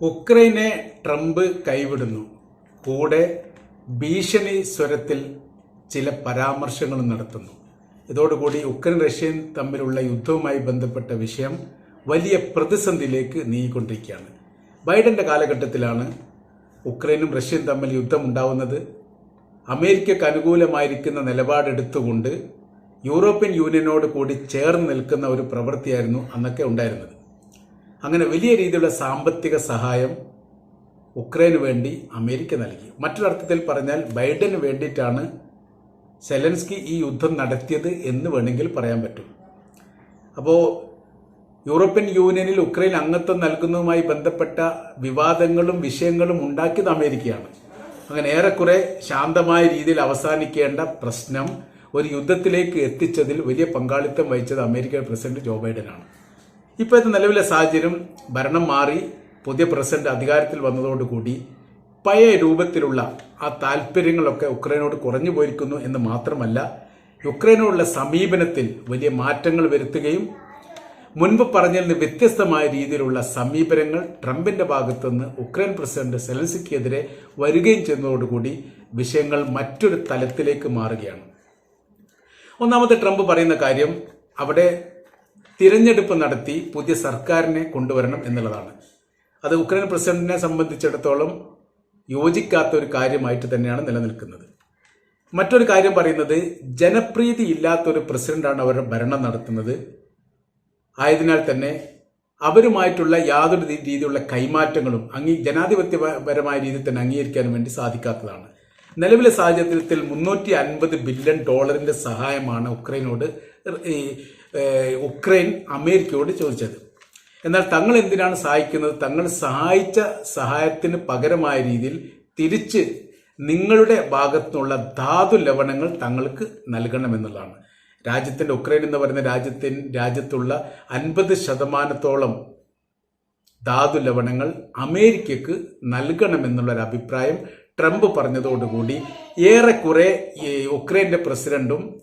ഉക്രൈനെ Trump കൈവിടുന്നു. കൂടെ ഭീഷണി സ്വരത്തിൽ ചില പരാമർശങ്ങളും നടത്തുന്നു. ഇതോടുകൂടി ഉക്രൈൻ റഷ്യൻ തമ്മിലുള്ള യുദ്ധവുമായി ബന്ധപ്പെട്ട വിഷയം വലിയ പ്രതിസന്ധിയിലേക്ക് നീങ്ങിക്കൊണ്ടിരിക്കുകയാണ്. ബൈഡന്റെ കാലഘട്ടത്തിലാണ് ഉക്രൈനും റഷ്യയും തമ്മിൽ യുദ്ധമുണ്ടാവുന്നത്. അമേരിക്കക്ക് അനുകൂലമായിരിക്കുന്ന നിലപാടെടുത്തുകൊണ്ട് യൂറോപ്യൻ യൂണിയനോട് കൂടി ചേർന്ന് നിൽക്കുന്ന ഒരു പ്രവൃത്തിയായിരുന്നു അന്നൊക്കെ ഉണ്ടായിരുന്നത്. അങ്ങനെ വലിയ രീതിയിലുള്ള സാമ്പത്തിക സഹായം ഉക്രൈന് വേണ്ടി അമേരിക്ക നൽകി. മറ്റൊരർത്ഥത്തിൽ പറഞ്ഞാൽ ബൈഡന് വേണ്ടിയിട്ടാണ് സെലൻസ്കി ഈ യുദ്ധം നടത്തിയത് എന്ന് വേണമെങ്കിൽ പറയാൻ പറ്റും. അപ്പോൾ യൂറോപ്യൻ യൂണിയനിൽ ഉക്രൈൻ അംഗത്വം നൽകുന്നതുമായി ബന്ധപ്പെട്ട വിവാദങ്ങളും വിഷയങ്ങളും ഉണ്ടാക്കിയത് അമേരിക്കയാണ്. അങ്ങനെ ഏറെക്കുറെ ശാന്തമായ രീതിയിൽ അവസാനിക്കേണ്ട പ്രശ്നം ഒരു യുദ്ധത്തിലേക്ക് എത്തിച്ചതിൽ വലിയ പങ്കാളിത്തം വഹിച്ചത് അമേരിക്കൻ പ്രസിഡന്റ് ജോ ബൈഡനാണ്. ഇപ്പോഴത്തെ നിലവിലെ സാഹചര്യം ഭരണം മാറി പുതിയ പ്രസിഡന്റ് അധികാരത്തിൽ വന്നതോടുകൂടി പഴയ രൂപത്തിലുള്ള ആ താല്പര്യങ്ങളൊക്കെ ഉക്രൈനോട് കുറഞ്ഞു പോയിരിക്കുന്നു എന്ന് മാത്രമല്ല യുക്രൈനോടുള്ള സമീപനത്തിൽ വലിയ മാറ്റങ്ങൾ വരുത്തുകയും മുൻപ് പറഞ്ഞതിൽ നിന്ന് വ്യത്യസ്തമായ രീതിയിലുള്ള സമീപനങ്ങൾ ട്രംപിന്റെ ഭാഗത്തുനിന്ന് ഉക്രൈൻ പ്രസിഡന്റ് സെലൻസിക്കെതിരെ വരികയും ചെയ്യുന്നതോടുകൂടി വിഷയങ്ങൾ മറ്റൊരു തലത്തിലേക്ക് മാറുകയാണ്. ഒന്നാമത്തെ ട്രംപ് പറയുന്ന കാര്യം അവിടെ തിരഞ്ഞെടുപ്പ് നടത്തി പുതിയ സർക്കാരിനെ കൊണ്ടുവരണം എന്നുള്ളതാണ്. അത് ഉക്രൈൻ പ്രസിഡന്റിനെ സംബന്ധിച്ചിടത്തോളം യോജിക്കാത്ത ഒരു കാര്യമായിട്ട് തന്നെയാണ് നിലനിൽക്കുന്നത്. മറ്റൊരു കാര്യം പറയുന്നത് ജനപ്രീതി ഇല്ലാത്തൊരു പ്രസിഡന്റാണ് അവരുടെ ഭരണം നടത്തുന്നത്. ആയതിനാൽ തന്നെ അവരുമായിട്ടുള്ള യാതൊരു രീതിയിലുള്ള കൈമാറ്റങ്ങളും അംഗീ ജനാധിപത്യപരമായ രീതിയിൽ തന്നെ അംഗീകരിക്കാൻ വേണ്ടി സാധിക്കാത്തതാണ്. നിലവിലെ സാഹചര്യത്തിൽ മുന്നൂറ്റി അൻപത് ബില്യൺ ഡോളറിന്റെ സഹായമാണ് ഉക്രൈനോട് ഈ, ഉക്രൈൻ അമേരിക്കയോട് ചോദിച്ചത്. എന്നാൽ തങ്ങൾ എന്തിനാണ് സഹായിക്കുന്നത്? തങ്ങൾ സഹായിച്ച സഹായത്തിന് പകരമായ രീതിയിൽ തിരിച്ച് നിങ്ങളുടെ ഭാഗത്തുനിന്നുള്ള ധാതു ലവണങ്ങൾ തങ്ങൾക്ക് നൽകണമെന്നുള്ളതാണ്. രാജ്യത്തിന്റെ ഉക്രൈൻ എന്ന് പറയുന്ന രാജ്യത്തിൻ രാജ്യത്തുള്ള അൻപത് ശതമാനത്തോളം ധാതു ലവണങ്ങൾ അമേരിക്കക്ക് നൽകണമെന്നുള്ളൊരു അഭിപ്രായം ട്രംപ് പറഞ്ഞതോടുകൂടി ഏറെക്കുറെ ഈ ഉക്രൈന്റെ പ്രസിഡന്റും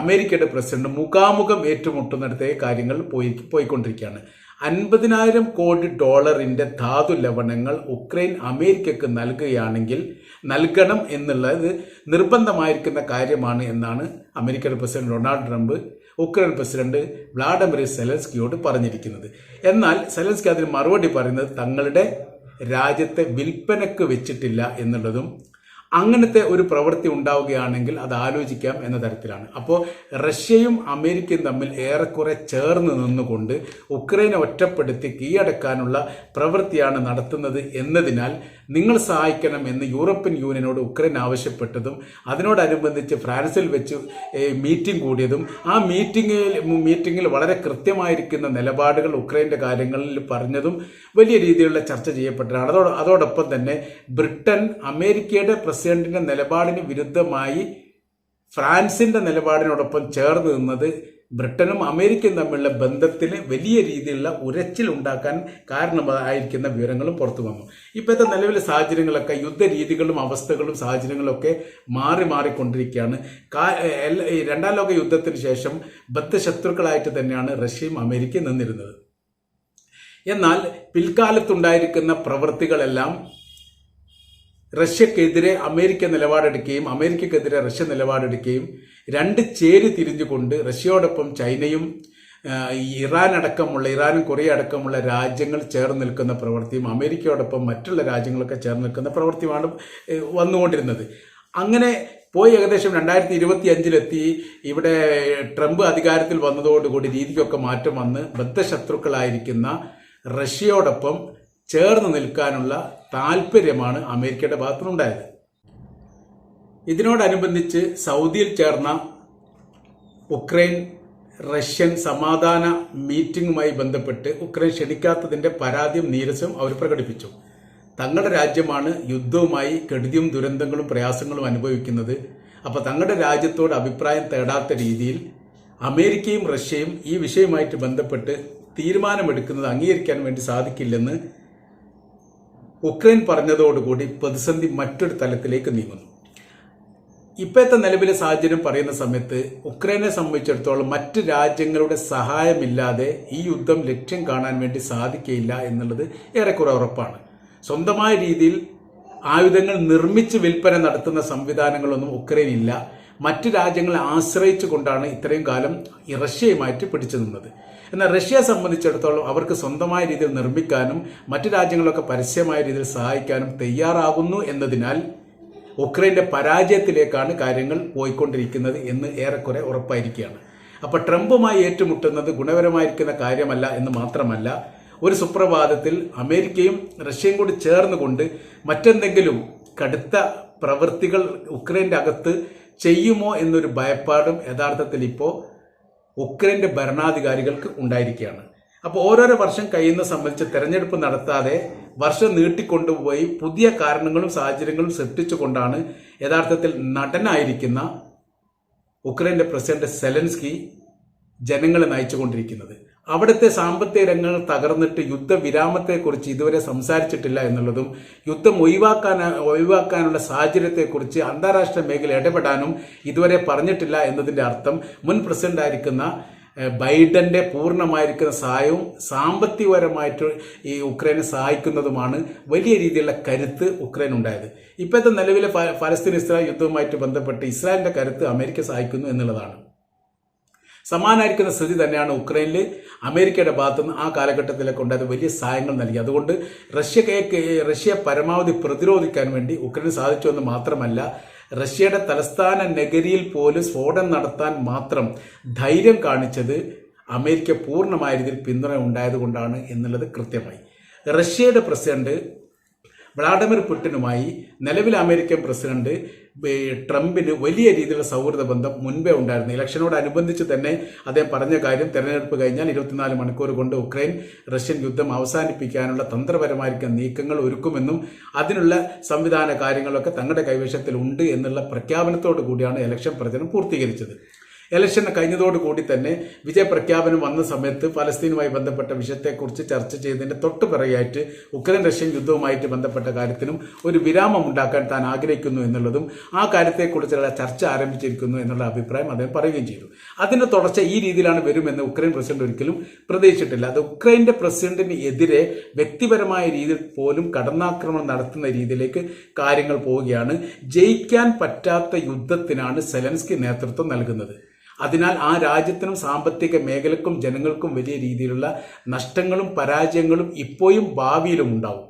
അമേരിക്കയുടെ പ്രസിഡന്റ് മുഖാമുഖം ഏറ്റുമുട്ടുന്നിടത്തെ കാര്യങ്ങൾ പോയി പോയിക്കൊണ്ടിരിക്കുകയാണ്. അൻപതിനായിരം കോടി ഡോളറിന്റെ ധാതു ലവണങ്ങൾ ഉക്രൈൻ അമേരിക്കക്ക് നൽകുകയാണെങ്കിൽ നൽകണം എന്നുള്ളത് നിർബന്ധമായിരിക്കുന്ന കാര്യമാണ് എന്നാണ് അമേരിക്കയുടെ president Donald Trump Ukraine president Vladimir സെലൻസ്കിയോട് പറഞ്ഞിരിക്കുന്നത്. എന്നാൽ സെലൻസ്കി അതിന് മറുപടി പറയുന്നത് തങ്ങളുടെ രാജ്യത്തെ വിൽപ്പനക്ക് വെച്ചിട്ടില്ല എന്നുള്ളതും അങ്ങനത്തെ ഒരു പ്രവൃത്തി ഉണ്ടാവുകയാണെങ്കിൽ അത് ആലോചിക്കാം എന്ന തരത്തിലാണ്. അപ്പോൾ റഷ്യയും അമേരിക്കയും തമ്മിൽ ഏറെക്കുറെ ചേർന്ന് നിന്നുകൊണ്ട് ഉക്രൈനെ ഒറ്റപ്പെടുത്തി കീഴടക്കാനുള്ള പ്രവൃത്തിയാണ് നടത്തുന്നത് എന്നതിനാൽ നിങ്ങൾ സഹായിക്കണം എന്ന് യൂറോപ്യൻ യൂണിയനോട് ഉക്രൈൻ ആവശ്യപ്പെട്ടതും അതിനോടനുബന്ധിച്ച് ഫ്രാൻസിൽ വെച്ച് മീറ്റിംഗ് കൂടിയതും ആ മീറ്റിംഗിൽ മീറ്റിംഗിൽ വളരെ കൃത്യമായിരിക്കുന്ന നിലപാടുകൾ ഉക്രൈന്റെ കാര്യങ്ങളിൽ പറഞ്ഞതും വലിയ രീതിയിലുള്ള ചർച്ച ചെയ്യപ്പെട്ടതാണ് അതോട് അതോടൊപ്പം തന്നെ ബ്രിട്ടൻ അമേരിക്കയുടെ പ്രസിഡന്റിന്റെ നിലപാടിന് വിരുദ്ധമായി ഫ്രാൻസിന്റെ നിലപാടിനോടൊപ്പം ചേർന്ന് നിന്നത് ബ്രിട്ടനും അമേരിക്കയും തമ്മിലുള്ള ബന്ധത്തിന് വലിയ രീതിയിലുള്ള ഉരച്ചിൽ ഉണ്ടാക്കാൻ കാരണമായിരിക്കുന്ന വിവരങ്ങളും പുറത്തു വന്നു. ഇപ്പോഴത്തെ നിലവിലെ സാഹചര്യങ്ങളൊക്കെ യുദ്ധരീതികളും അവസ്ഥകളും സാഹചര്യങ്ങളൊക്കെ മാറി മാറിക്കൊണ്ടിരിക്കുകയാണ്. രണ്ടാം ലോക യുദ്ധത്തിന് ശേഷം ബദ്ധശത്രുക്കളായിട്ട് തന്നെയാണ് റഷ്യയും അമേരിക്കയും നിന്നിരുന്നത്. എന്നാൽ പിൽക്കാലത്തുണ്ടായിരിക്കുന്ന പ്രവൃത്തികളെല്ലാം റഷ്യക്കെതിരെ അമേരിക്ക നിലപാടെടുക്കുകയും അമേരിക്കക്കെതിരെ റഷ്യ നിലപാടെടുക്കുകയും രണ്ട് ചേരി തിരിഞ്ഞുകൊണ്ട് റഷ്യയോടൊപ്പം ചൈനയും ഇറാൻ അടക്കമുള്ള ഇറാനും കൊറിയ അടക്കമുള്ള രാജ്യങ്ങൾ ചേർന്ന് നിൽക്കുന്ന പ്രവൃത്തിയും അമേരിക്കയോടൊപ്പം മറ്റുള്ള രാജ്യങ്ങളൊക്കെ ചേർന്ന് നിൽക്കുന്ന പ്രവൃത്തിയുമാണ് വന്നുകൊണ്ടിരുന്നത്. അങ്ങനെ പോയി ഏകദേശം രണ്ടായിരത്തി ഇരുപത്തി അഞ്ചിലെത്തി ഇവിടെ ട്രംപ് അധികാരത്തിൽ വന്നതോടുകൂടി രീതിക്കൊക്കെ മാറ്റം വന്ന് ബദ്ധശത്രുക്കളായിരിക്കുന്ന റഷ്യയോടൊപ്പം ചേർന്ന് നിൽക്കാനുള്ള താല്പര്യമാണ് അമേരിക്കയുടെ ഭാഗത്തുനിന്നുണ്ടായത്. ഇതിനോടനുബന്ധിച്ച് സൗദിയിൽ ചേർന്ന ഉക്രൈൻ റഷ്യൻ സമാധാന മീറ്റിംഗുമായി ബന്ധപ്പെട്ട് ഉക്രൈൻ ക്ഷണിക്കാത്തതിന്റെ പരാതിയും നീരസവും അവർ പ്രകടിപ്പിച്ചു. തങ്ങളുടെ രാജ്യമാണ് യുദ്ധവുമായി കെടുതിയും ദുരന്തങ്ങളും പ്രയാസങ്ങളും അനുഭവിക്കുന്നത്. അപ്പോൾ തങ്ങളുടെ രാജ്യത്തോട് അഭിപ്രായം തേടാത്ത രീതിയിൽ അമേരിക്കയും റഷ്യയും ഈ വിഷയവുമായിട്ട് ബന്ധപ്പെട്ട് തീരുമാനമെടുക്കുന്നത് അംഗീകരിക്കാൻ വേണ്ടി സാധിക്കില്ലെന്ന് ഉക്രൈൻ പറഞ്ഞതോടുകൂടി പ്രതിസന്ധി മറ്റൊരു തലത്തിലേക്ക് നീങ്ങുന്നു. ഇപ്പോഴത്തെ നിലവിലെ സാഹചര്യം പറയുന്ന സമയത്ത് ഉക്രൈനെ സംബന്ധിച്ചിടത്തോളം മറ്റ് രാജ്യങ്ങളുടെ സഹായമില്ലാതെ ഈ യുദ്ധം ലക്ഷ്യം കാണാൻ വേണ്ടി സാധിക്കയില്ല എന്നുള്ളത് ഏറെക്കുറെ ഉറപ്പാണ്. സ്വന്തമായ രീതിയിൽ ആയുധങ്ങൾ നിർമ്മിച്ച് വിൽപ്പന നടത്തുന്ന സംവിധാനങ്ങളൊന്നും ഉക്രൈൻ ഇല്ല. മറ്റ് രാജ്യങ്ങളെ ആശ്രയിച്ചു കൊണ്ടാണ് ഇത്രയും കാലം റഷ്യയുമായിട്ട് പിടിച്ചു നിന്നത്. എന്നാൽ റഷ്യയെ സംബന്ധിച്ചിടത്തോളം അവർക്ക് സ്വന്തമായ രീതിയിൽ നിർമ്മിക്കാനും മറ്റു രാജ്യങ്ങളൊക്കെ പരസ്യമായ രീതിയിൽ സഹായിക്കാനും തയ്യാറാകുന്നു എന്നതിനാൽ ഉക്രൈന്റെ പരാജയത്തിലേക്കാണ് കാര്യങ്ങൾ പോയിക്കൊണ്ടിരിക്കുന്നത് എന്ന് ഏറെക്കുറെ ഉറപ്പായിരിക്കുകയാണ്. അപ്പൊ ട്രംപുമായി ഏറ്റുമുട്ടുന്നത് ഗുണപരമായിരിക്കുന്ന കാര്യമല്ല എന്ന് മാത്രമല്ല ഒരു സുപ്രഭാതത്തിൽ അമേരിക്കയും റഷ്യയും കൂടി ചേർന്നുകൊണ്ട് മറ്റെന്തെങ്കിലും കടുത്ത പ്രവൃത്തികൾ ഉക്രൈന്റെ അകത്ത് ചെയ്യുമോ എന്നൊരു ഭയപ്പാടും യഥാർത്ഥത്തിൽ ഇപ്പോൾ ഉക്രൈന്റെ ഭരണാധികാരികൾക്ക് ഉണ്ടായിരിക്കുകയാണ്. അപ്പോൾ ഓരോരോ വർഷം കഴിയുന്ന സംബന്ധിച്ച് തെരഞ്ഞെടുപ്പ് നടത്താതെ വർഷം നീട്ടിക്കൊണ്ടുപോയി പുതിയ കാരണങ്ങളും സാഹചര്യങ്ങളും സൃഷ്ടിച്ചുകൊണ്ടാണ് യഥാർത്ഥത്തിൽ നടനായിരിക്കുന്ന ഉക്രൈന്റെ പ്രസിഡന്റ് സെലൻസ്കി ജനങ്ങളെ നയിച്ചുകൊണ്ടിരിക്കുന്നത്. അവിടുത്തെ സാമ്പത്തിക രംഗങ്ങൾ തകർന്നിട്ട് യുദ്ധവിരാമത്തെക്കുറിച്ച് ഇതുവരെ സംസാരിച്ചിട്ടില്ല എന്നുള്ളതും യുദ്ധം ഒഴിവാക്കാൻ ഒഴിവാക്കാനുള്ള സാഹചര്യത്തെക്കുറിച്ച് അന്താരാഷ്ട്ര മേഖല ഇടപെടാനും ഇതുവരെ പറഞ്ഞിട്ടില്ല എന്നതിന്റെ അർത്ഥം മുൻ പ്രസിഡന്റ് ആയിരിക്കുന്ന ഏഹ്, ബൈഡന്റെ പൂർണമായിരിക്കുന്ന സഹായവും സാമ്പത്തികപരമായിട്ട് ഈ ഉക്രൈനെ സഹായിക്കുന്നതുമാണ് വലിയ രീതിയിലുള്ള കരുത്ത് ഉക്രൈൻ ഉണ്ടായത് ഇപ്പോഴത്തെ നിലവിലെ ഫലസ്തീൻ ഇസ്രായേൽ യുദ്ധവുമായിട്ട് ബന്ധപ്പെട്ട് ഇസ്രായേലിന്റെ കരുത്ത് അമേരിക്ക സഹായിക്കുന്നു എന്നുള്ളതാണ്. സമാനായിരിക്കുന്ന സ്ഥിതി തന്നെയാണ് ഉക്രൈനിൽ അമേരിക്കയുടെ ഭാഗത്തുനിന്ന് ആ കാലഘട്ടത്തിലൊക്കെ ഉണ്ടായത് വലിയ സഹായങ്ങൾ നൽകി. അതുകൊണ്ട് റഷ്യക്ക് റഷ്യ പരമാവധി പ്രതിരോധിക്കാൻ വേണ്ടി ഉക്രൈന് സാധിച്ചു എന്ന് മാത്രമല്ല റഷ്യയുടെ തലസ്ഥാന നഗരിയിൽ പോലും സ്ഫോടനം നടത്താൻ മാത്രം ധൈര്യം കാണിച്ചത് അമേരിക്ക പൂർണമായ രീതിയിൽ പിന്തുണ ഉണ്ടായതുകൊണ്ടാണ് എന്നുള്ളത് കൃത്യമായി. റഷ്യയുടെ പ്രസിഡന്റ് വ്ളാഡിമിർ പുടിനുമായി നിലവിൽ അമേരിക്കൻ പ്രസിഡന്റ് ട്രംപിന് വലിയ രീതിയിലുള്ള സൗഹൃദ ബന്ധം മുൻപേ ഉണ്ടായിരുന്നു. ഇലക്ഷനോടനുബന്ധിച്ച് തന്നെ അദ്ദേഹം പറഞ്ഞ കാര്യം തെരഞ്ഞെടുപ്പ് കഴിഞ്ഞാൽ ഇരുപത്തിനാല് മണിക്കൂർ കൊണ്ട് ഉക്രൈൻ റഷ്യൻ യുദ്ധം അവസാനിപ്പിക്കാനുള്ള തന്ത്രപരമായിരിക്കുന്ന നീക്കങ്ങൾ ഒരുക്കുമെന്നും അതിനുള്ള സംവിധാന കാര്യങ്ങളൊക്കെ തങ്ങളുടെ കൈവശത്തിൽ ഉണ്ട് എന്നുള്ള പ്രഖ്യാപനത്തോടു കൂടിയാണ് ഇലക്ഷൻ പ്രചരണം പൂർത്തീകരിച്ചത്. ഇലക്ഷൻ കഴിഞ്ഞതോടുകൂടി തന്നെ വിജയപ്രഖ്യാപനം വന്ന സമയത്ത് ഫലസ്തീനുമായി ബന്ധപ്പെട്ട വിഷയത്തെക്കുറിച്ച് ചർച്ച ചെയ്തതിന്റെ തൊട്ട് പിറകെയായിട്ട് ഉക്രൈൻ റഷ്യൻ യുദ്ധവുമായിട്ട് ബന്ധപ്പെട്ട കാര്യത്തിനും ഒരു വിരാമം ഉണ്ടാക്കാൻ താൻ ആഗ്രഹിക്കുന്നു എന്നുള്ളതും ആ കാര്യത്തെക്കുറിച്ചുള്ള ചർച്ച ആരംഭിച്ചിരിക്കുന്നു എന്നുള്ള അഭിപ്രായം അദ്ദേഹം പറയുകയും ചെയ്തു. അതിന്റെ തുടർച്ച ഈ രീതിയിലാണ് വരുമെന്ന് ഉക്രൈൻ പ്രസിഡന്റ് ഒരിക്കലും പ്രതീക്ഷിച്ചിട്ടില്ല. അത് ഉക്രൈന്റെ പ്രസിഡന്റിന് എതിരെ വ്യക്തിപരമായ രീതിയിൽ പോലും കടന്നാക്രമണം നടത്തുന്ന രീതിയിലേക്ക് കാര്യങ്ങൾ പോവുകയാണ്. ജയിക്കാൻ പറ്റാത്ത യുദ്ധത്തിനാണ് സെലൻസ്കി നേതൃത്വം നൽകുന്നത്. അതിനാൽ ആ രാജ്യത്തിനും സാമ്പത്തിക മേഖലക്കും ജനങ്ങൾക്കും വലിയ രീതിയിലുള്ള നഷ്ടങ്ങളും പരാജയങ്ങളും ഇപ്പോഴും ഭാവിയിലും ഉണ്ടാവും.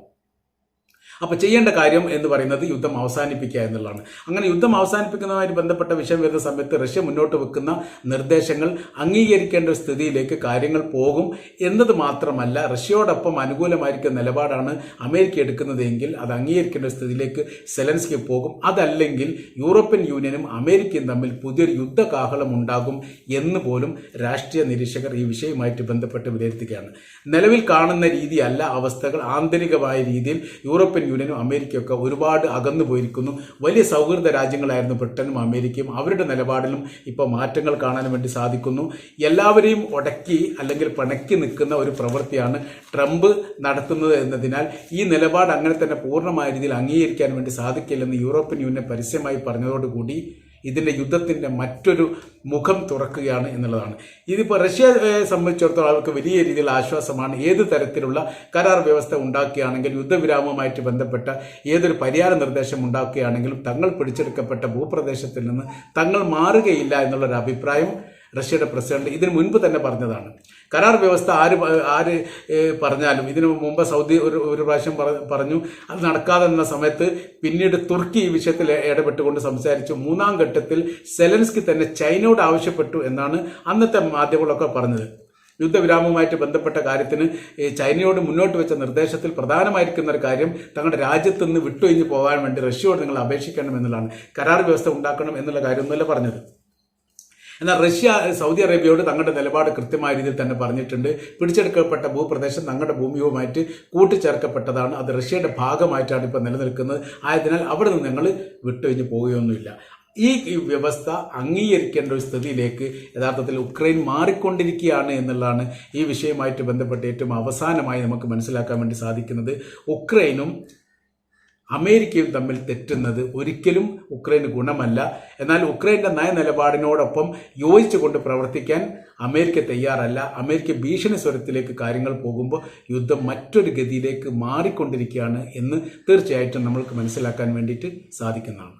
അപ്പൊ ചെയ്യേണ്ട കാര്യം എന്ന് പറയുന്നത് യുദ്ധം അവസാനിപ്പിക്കുക എന്നുള്ളതാണ്. അങ്ങനെ യുദ്ധം അവസാനിപ്പിക്കുന്നതുമായി ബന്ധപ്പെട്ട വിഷയം വരുന്ന സമയത്ത് റഷ്യ മുന്നോട്ട് വെക്കുന്ന നിർദ്ദേശങ്ങൾ അംഗീകരിക്കേണ്ട സ്ഥിതിയിലേക്ക് കാര്യങ്ങൾ പോകും എന്നത് മാത്രമല്ല റഷ്യയോടൊപ്പം അനുകൂലമായിരിക്കുന്ന നിലപാടാണ് അമേരിക്ക എടുക്കുന്നതെങ്കിൽ അത് അംഗീകരിക്കേണ്ട സ്ഥിതിയിലേക്ക് സെലൻസ്കി പോകും. അതല്ലെങ്കിൽ യൂറോപ്യൻ യൂണിയനും അമേരിക്കയും തമ്മിൽ പുതിയൊരു യുദ്ധകാഹളം ഉണ്ടാകും എന്ന് പോലും രാഷ്ട്രീയ നിരീക്ഷകർ ഈ വിഷയവുമായിട്ട് ബന്ധപ്പെട്ട് വിലയിരുത്തുകയാണ്. നിലവിൽ കാണുന്ന രീതിയല്ല അവസ്ഥകൾ. ആന്തരികമായ രീതിയിൽ യൂറോപ്യൻ യൂണിയനും അമേരിക്കയൊക്കെ ഒരുപാട് അകന്നു പോയിരിക്കുന്നു. വലിയ സൗഹൃദ രാജ്യങ്ങളായിരുന്നു ബ്രിട്ടനും അമേരിക്കയും. അവരുടെ നിലപാടിലും ഇപ്പോൾ മാറ്റങ്ങൾ കാണാൻ വേണ്ടി സാധിക്കുന്നു. എല്ലാവരെയും ഒടക്കി അല്ലെങ്കിൽ പിണക്കി നിൽക്കുന്ന ഒരു പ്രവൃത്തിയാണ് ട്രംപ് നടത്തുന്നത് എന്നതിനാൽ ഈ നിലപാട് അങ്ങനെ തന്നെ പൂർണമായ രീതിയിൽ അംഗീകരിക്കാൻ വേണ്ടി സാധിക്കില്ലെന്ന് യൂറോപ്യൻ യൂണിയൻ പരസ്യമായി പറഞ്ഞതോടുകൂടി ഇതിന്റെ യുദ്ധത്തിന്റെ മറ്റൊരു മുഖം തുറക്കുകയാണ് എന്നുള്ളതാണ്. ഇതിപ്പോൾ റഷ്യയെ സംബന്ധിച്ചിടത്തോളം അവർക്ക് വലിയ രീതിയിൽ ആശ്വാസമാണ്. ഏത് തരത്തിലുള്ള കരാർ വ്യവസ്ഥ ഉണ്ടാക്കുകയാണെങ്കിൽ യുദ്ധവിരാമവുമായിട്ട് ബന്ധപ്പെട്ട ഏതൊരു പരിഹാര നിർദ്ദേശം ഉണ്ടാക്കുകയാണെങ്കിലും തങ്ങൾ പിടിച്ചെടുക്കപ്പെട്ട ഭൂപ്രദേശത്തിൽ നിന്ന് തങ്ങൾ മാറുകയില്ല എന്നുള്ളൊരു അഭിപ്രായം റഷ്യയുടെ പ്രസിഡന്റ് ഇതിനു മുൻപ് തന്നെ പറഞ്ഞതാണ്. കരാർ വ്യവസ്ഥ ആര് ആര് പറഞ്ഞാലും ഇതിനു മുമ്പ് സൗദി ഒരു ഒരു പ്രാവശ്യം പറഞ്ഞു അത് നടക്കാതെ നിന്ന സമയത്ത് പിന്നീട് തുർക്കി ഈ വിഷയത്തിൽ ഇടപെട്ടുകൊണ്ട് സംസാരിച്ചു. മൂന്നാം ഘട്ടത്തിൽ സെലൻസ്കി തന്നെ ചൈനയോട് ആവശ്യപ്പെട്ടു എന്നാണ് അന്നത്തെ മാധ്യമങ്ങളൊക്കെ പറഞ്ഞത്. യുദ്ധവിരാമവുമായിട്ട് ബന്ധപ്പെട്ട കാര്യത്തിന് ചൈനയോട് മുന്നോട്ട് വെച്ച നിർദ്ദേശത്തിൽ പ്രധാനമായിരിക്കുന്ന ഒരു കാര്യം തങ്ങളുടെ രാജ്യത്ത് നിന്ന് വിട്ടൊഴിഞ്ഞു പോകാൻ വേണ്ടി റഷ്യയോട് നിങ്ങൾ അപേക്ഷിക്കണം എന്നുള്ളതാണ്. കരാർ വ്യവസ്ഥ ഉണ്ടാക്കണം എന്നുള്ള കാര്യമൊന്നുമല്ല പറഞ്ഞത്. എന്നാൽ റഷ്യ സൗദി അറേബ്യയോട് തങ്ങളുടെ നിലപാട് കൃത്യമായ രീതിയിൽ തന്നെ പറഞ്ഞിട്ടുണ്ട്. പിടിച്ചെടുക്കപ്പെട്ട ഭൂപ്രദേശം തങ്ങളുടെ ഭൂമിയുമായിട്ട് കൂട്ടിച്ചേർക്കപ്പെട്ടതാണ്. അത് റഷ്യയുടെ ഭാഗമായിട്ടാണ് ഇപ്പോൾ നിലനിൽക്കുന്നത്. ആയതിനാൽ അവിടെ നിന്ന് ഞങ്ങൾ വിട്ടൊഴിഞ്ഞ് പോവുകയൊന്നുമില്ല. ഈ ഈ വ്യവസ്ഥ അംഗീകരിക്കേണ്ട ഒരു സ്ഥിതിയിലേക്ക് യഥാർത്ഥത്തിൽ ഉക്രൈൻ മാറിക്കൊണ്ടിരിക്കുകയാണ് എന്നുള്ളതാണ് ഈ വിഷയമായിട്ട് ബന്ധപ്പെട്ട് ഏറ്റവും അവസാനമായി നമുക്ക് മനസ്സിലാക്കാൻ വേണ്ടി സാധിക്കുന്നത്. ഉക്രൈനും അമേരിക്കയും തമ്മിൽ തെറ്റുന്നത് ഒരിക്കലും ഉക്രൈന് ഗുണമല്ല. എന്നാൽ ഉക്രൈന്റെ നയനിലപാടിനോടൊപ്പം യോജിച്ചുകൊണ്ട് പ്രവർത്തിക്കാൻ അമേരിക്ക തയ്യാറല്ല. അമേരിക്ക ഭീഷണി സ്വരത്തിലേക്ക് കാര്യങ്ങൾ പോകുമ്പോൾ യുദ്ധം മറ്റൊരു ഗതിയിലേക്ക് മാറിക്കൊണ്ടിരിക്കുകയാണ് എന്ന് തീർച്ചയായിട്ടും നമ്മൾക്ക് മനസ്സിലാക്കാൻ വേണ്ടിയിട്ട് സാധിക്കുന്നതാണ്.